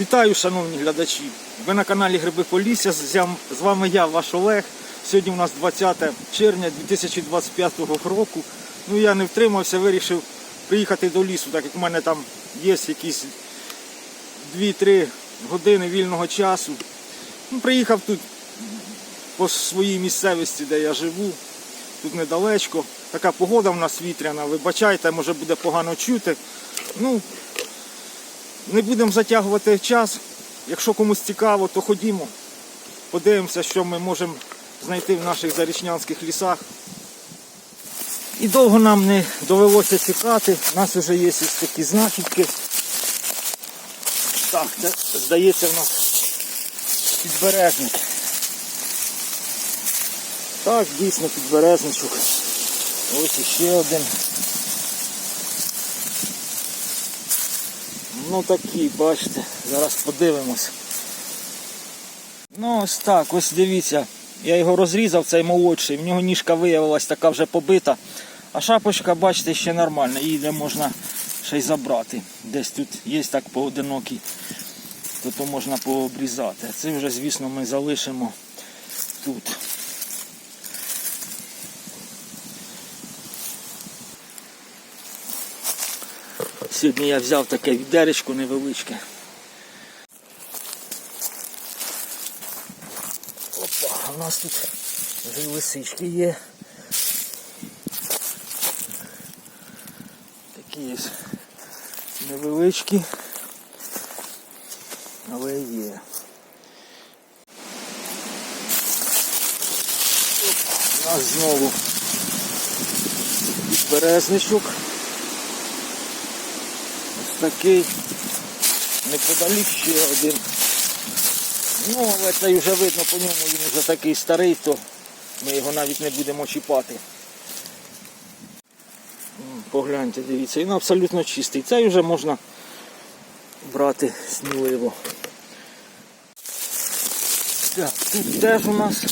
Вітаю, шановні глядачі! Ви на каналі Гриби Полісся. З вами я, ваш Олег. Сьогодні у нас 20 червня 2025 року. Ну я не втримався, вирішив приїхати до лісу, так як у мене там є якісь 2-3 години вільного часу. Ну, приїхав тут по своїй місцевості, де я живу. Тут недалечко. Така погода в нас вітряна. Вибачайте, може буде погано чути. Ну, не будемо затягувати час. Якщо комусь цікаво, то ходімо. Подивимося, що ми можемо знайти в наших зарічнянських лісах. І довго нам не довелося чекати. У нас вже є ось такі знахідки. Так, це здається в нас підбережник. Так, дійсно підберезничок. Ось іще один. Ну такі, бачите, зараз подивимось. Ну ось так, ось дивіться. Я його розрізав, цей молодший, в нього ніжка виявилась така вже побита. А шапочка, бачите, ще нормальна, її не можна ще й забрати. Десь тут є так поодинокі, то можна пообрізати. Це вже, звісно, ми залишимо тут. Сьогодні я взяв таке відеречко невеличке. Опа, у нас тут вже лисички є. Такі є невеличкі, але є. Опа, у нас знову підберезничок. Такий. Неподалік ще один. Ну, але це вже видно по ньому, він вже такий старий, то ми його навіть не будемо чіпати. Погляньте, дивіться, він абсолютно чистий. Цей вже можна брати сміливо. Так, тут теж у нас.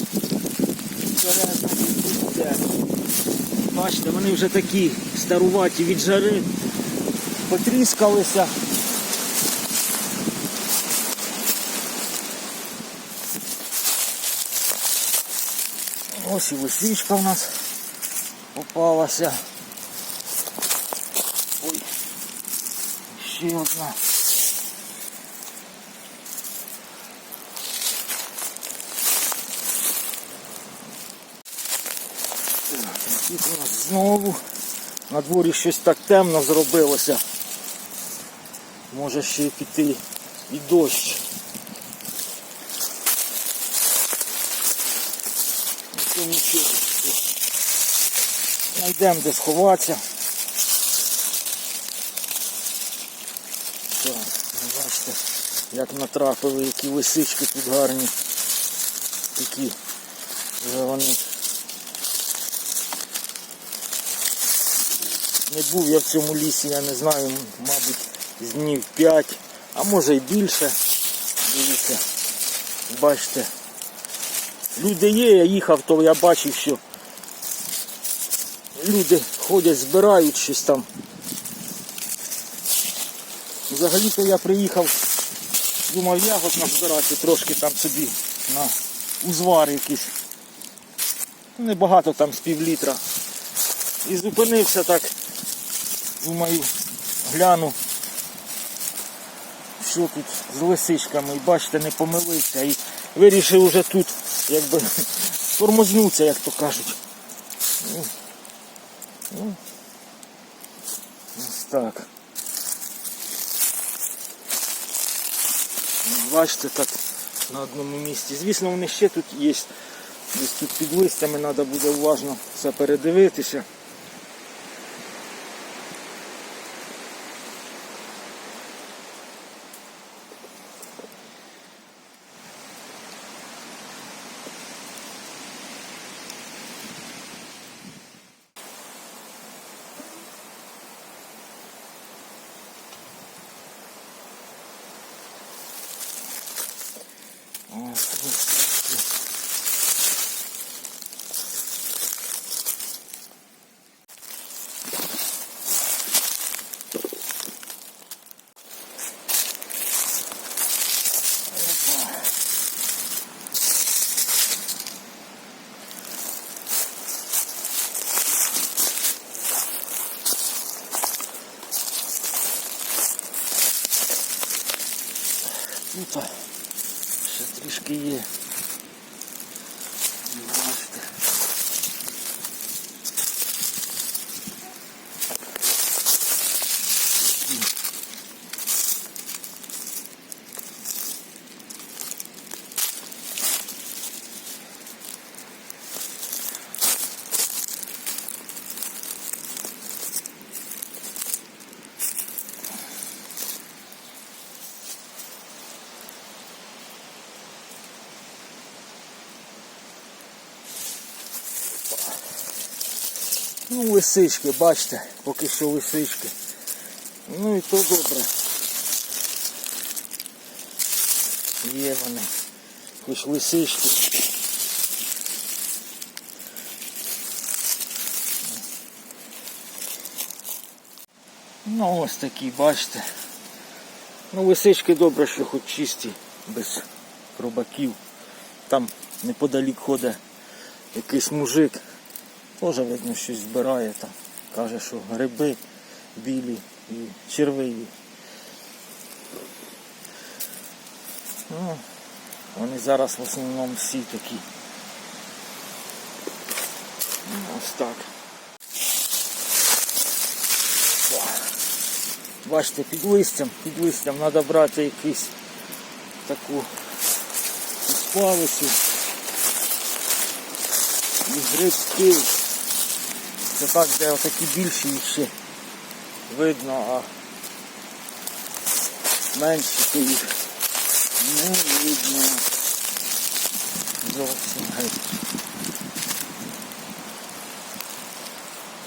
Бачите, вони вже такі старуваті від жари, потріскалися. Ось і лисичка у нас попалася. Ой, ще одна. Так, тут у нас знову на дворі щось так темно зробилося. Може ще й піти і дощ. Ну, нічого. Знайдемо де сховатися. Так, ну, бачите, як натрапили, які лисички тут гарні. Такі вже вони. Не був я в цьому лісі, я не знаю, мабуть, днів 5, а може й більше. Дивіться, бачите. Люди є, я їхав, то я бачив, що люди ходять, збирають щось там. Взагалі-то я приїхав, думав ягод назбирати трошки там собі на узвар якийсь. Небагато там з пів літра. І зупинився так, думаю, гляну, що тут з лисичками. І бачите, не помилився. І вирішив уже тут якби тормознуться, як то кажуть. Ось так. Бачите, так на одному місці. Звісно, вони ще тут є. Десь тут під листями треба буде уважно все передивитися. Тут ще трішки є. Бачите. Ну, лисички, бачите, поки що лисички. Ну і то добре. Є вони. Хоч лисички. Ну ось такі, бачите. Ну лисички добре, що хоч чисті, без хробаків. Там неподалік ходить якийсь мужик. Теж видно щось збирає там. Каже, що гриби білі і червиві. Ну, вони зараз в основному всі такі. Ну, ось так. Бачите, під листям, під листям треба брати якусь таку палицю і грибки. Це так, де отакі більші їх ще видно, а менші то їх не видно. Зовсім геть.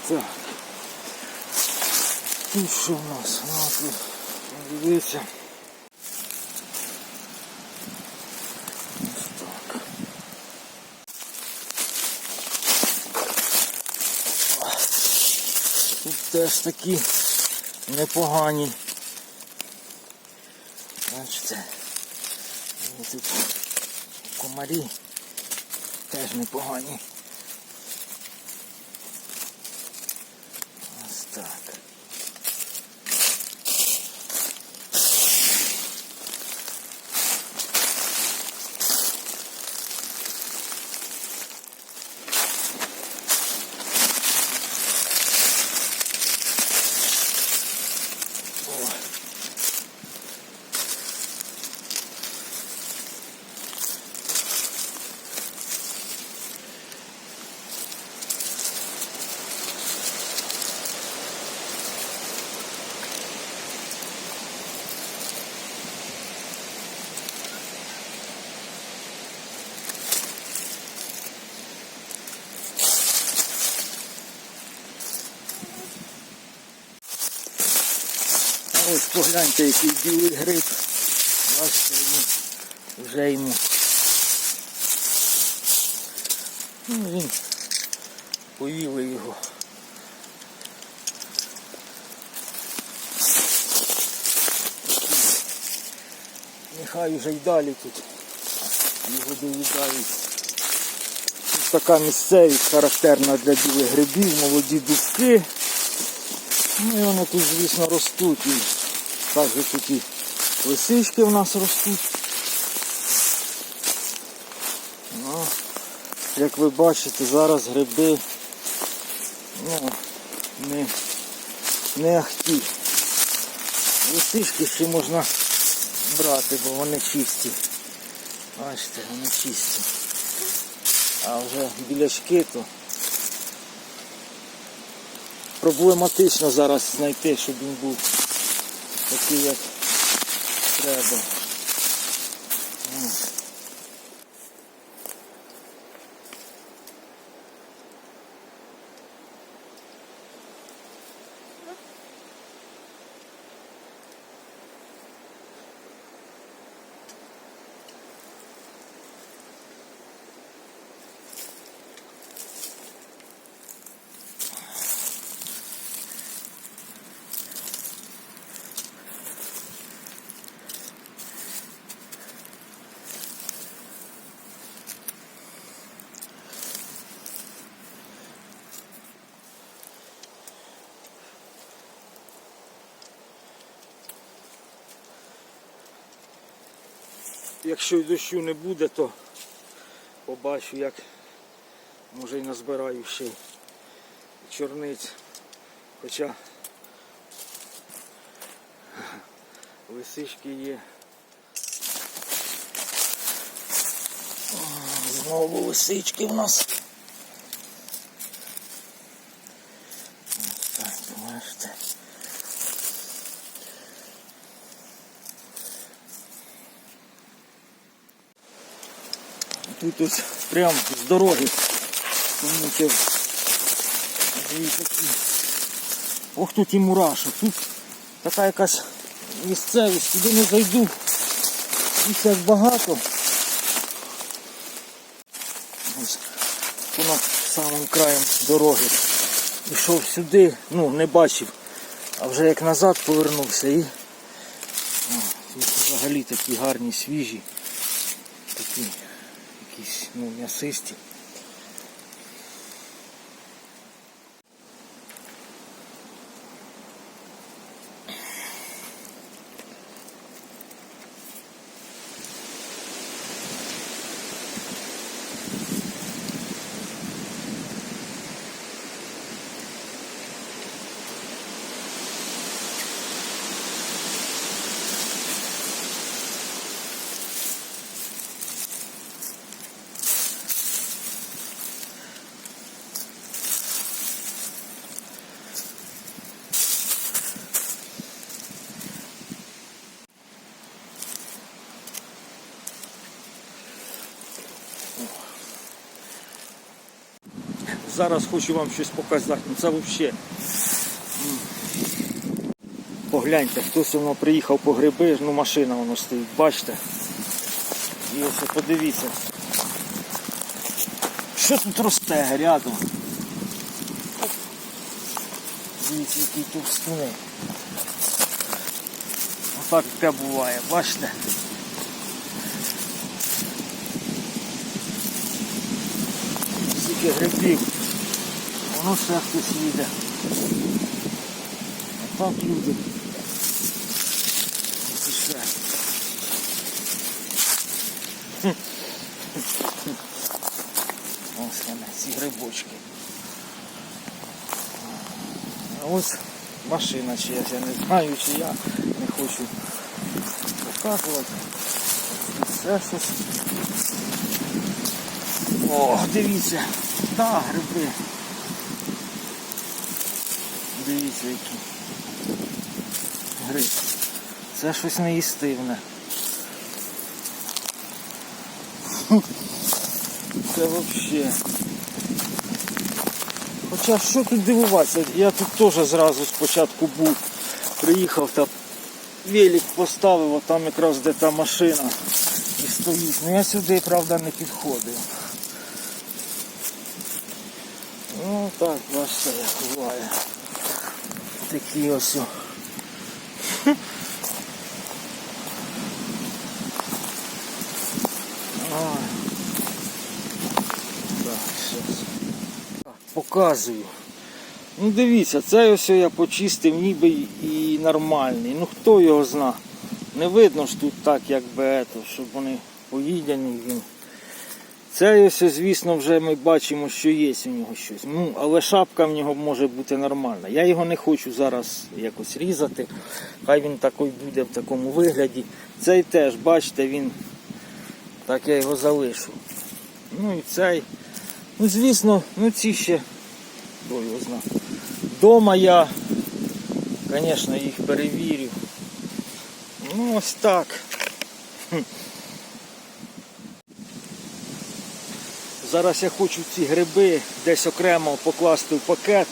Так. Тут що в нас? Тут, дивіться. Ось так. Теж такі непогані. Бачите, тут комарі теж непогані. Ось так. Ось погляньте, який білий гриб. Бачите, він вже йому. Ну, він поїли його. Нехай вже й далі тут його доїдають. Тут така місцевість характерна для білих грибів, молоді дубки. Ну і вони тут, звісно, ростуть. І також тут лисички в нас ростуть. Ну, як ви бачите, зараз гриби ну, не, не ахті. Лисички ще можна брати, бо вони чисті. Бачите, вони чисті. А вже білячки то проблематично зараз знайти, щоб він був такий, як треба. Якщо дощу не буде, то побачу, як може й назбираю ще чорниць. Хоча лисички є. Знову лисички в нас. Так, бачите. Тут ось прямо з дороги. Помітив. Ох тут і мурашок. Тут така якась місцевість, туди не зайду. Їх як багато. Ось понад самим краєм дороги. Пішов сюди, ну не бачив, а вже як назад повернувся і о, тут взагалі такі гарні, свіжі, такі якісь ну, м'ясисті. Зараз хочу вам щось показати. Ну це взагалі. Погляньте, хтось воно приїхав по гриби, ну машина воно стоїть, бачите? І ось подивіться. Що тут росте рядом? Дивіться, який товстуни. Отак таке буває, бачите? Скільки грибів. Воно все хтось їде. Так люди. Ось вони, ці грибочки. А ось машина чиясь, я не знаю, чи не хочу показувати. Це. О, дивіться. Да, гриби. Дивіться які. Гриб. Це щось неїстивне. Це взагалі. Хоча що тут дивуватися, я тут теж зразу спочатку був, приїхав та велик поставив, а там якраз де та машина і стоїть. Ну я сюди, правда, не підходив. Ну так, бачите, як буває. Такі ось. Показую. Ну дивіться, це ось я почистив ніби і нормальний. Ну хто його зна. Не видно ж тут так, якби ето, щоб вони поїдені він. Це ось, звісно, вже ми бачимо, що є у нього щось. Ну, але шапка в нього може бути нормальна. Я його не хочу зараз якось різати. Хай він такий буде в такому вигляді. Цей теж, бачите, він так я його залишу. Ну і цей. Ну, звісно, ну ці ще. Хто його зна. Дома я, звісно, їх перевірю. Ну ось так. Зараз я хочу ці гриби десь окремо покласти в пакет.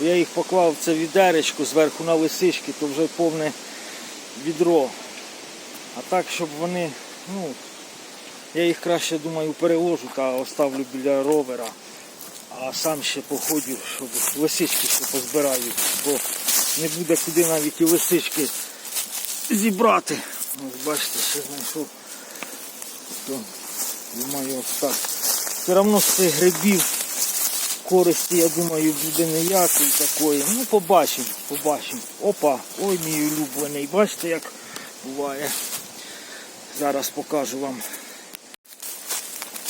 Я їх поклав в це відеречко зверху на лисички, то вже повне відро. А так, щоб вони, ну, я їх краще думаю переложу та оставлю біля ровера. А сам ще походю, щоб лисички ще позбираю, бо не буде куди навіть і лисички зібрати. Ось бачите, ще знайшов. Думаю, ось так. Все одно з цих грибів користі, я думаю, буде ніякої такої. Ну, побачимо, побачимо. Опа, ой мій улюблений. Бачите, як буває. Зараз покажу вам.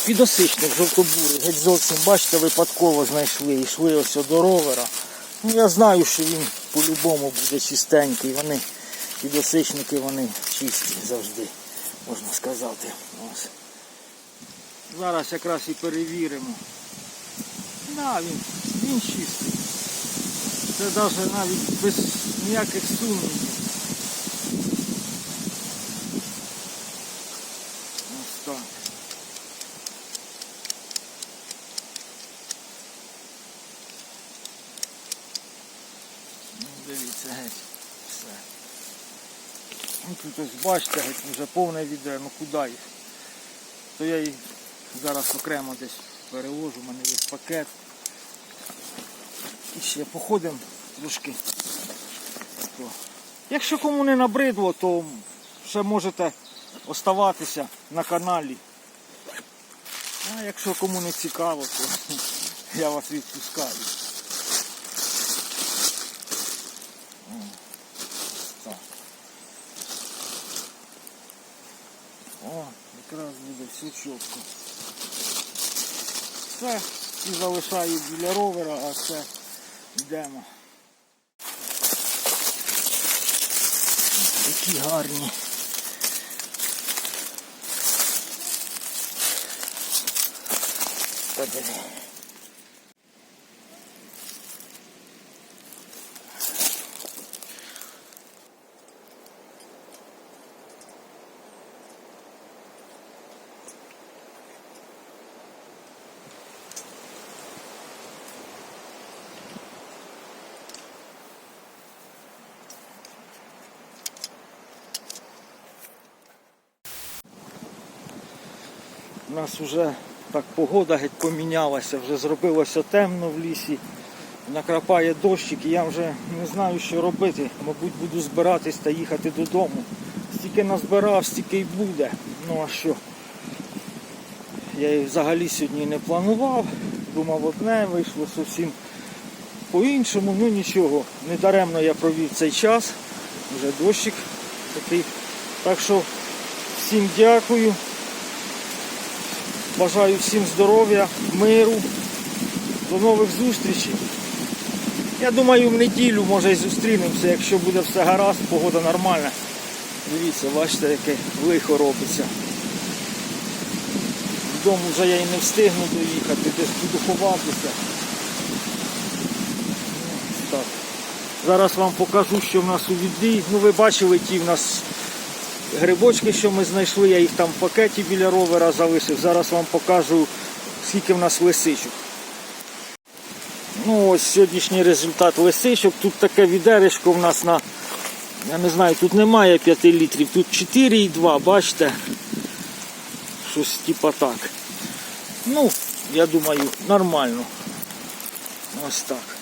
Підосичник жовтобурий, геть зовсім, бачите, випадково знайшли. Йшли ось до ровера. Ну я знаю, що він по-любому буде чистенький. Вони підосичники вони чисті завжди, можна сказати. Ось. Зараз якраз і перевіримо. Да, він, він чистий. Це навіть навіть без ніяких сумнівів. Ось так. Ну, дивіться, геть. Все. Ну, тут ось бачите, геть вже повне відео, ну куди їх? То я їх зараз окремо десь переложу, у мене є пакет. І ще походимо трошки. Якщо кому не набридло, то ще можете оставатися на каналі. А якщо кому не цікаво, то я вас відпускаю. Так. О, якраз буде все чітко. Все, і залишаю біля ровера, а це йдемо. Які гарні. Та У нас вже так погода геть помінялася, вже зробилося темно в лісі, накрапає дощик і я вже не знаю, що робити. Мабуть, буду збиратись та їхати додому. Стільки назбирав, стільки й буде. Ну а що? Я і взагалі сьогодні не планував. Думав одне, вийшло зовсім по-іншому, ну нічого. Недаремно я провів цей час. Вже дощик такий. Так що всім дякую. Бажаю всім здоров'я, миру. До нових зустрічей. Я думаю, в неділю може і зустрінемося, якщо буде все гаразд, погода нормальна. Дивіться, бачите, яке лихо робиться. Додому вже я і не встигну доїхати, десь буду ховатися. Так. Зараз вам покажу, що в нас у відлі. Ну ви бачили ті в нас грибочки, що ми знайшли, я їх там в пакеті біля ровера залишив. Зараз вам покажу, скільки в нас лисичок. Ну ось сьогоднішній результат лисичок. Тут таке відеречко в нас на, я не знаю, тут немає 5 літрів, тут 4,2, бачите? Щось типа так. Ну, я думаю, нормально. Ось так.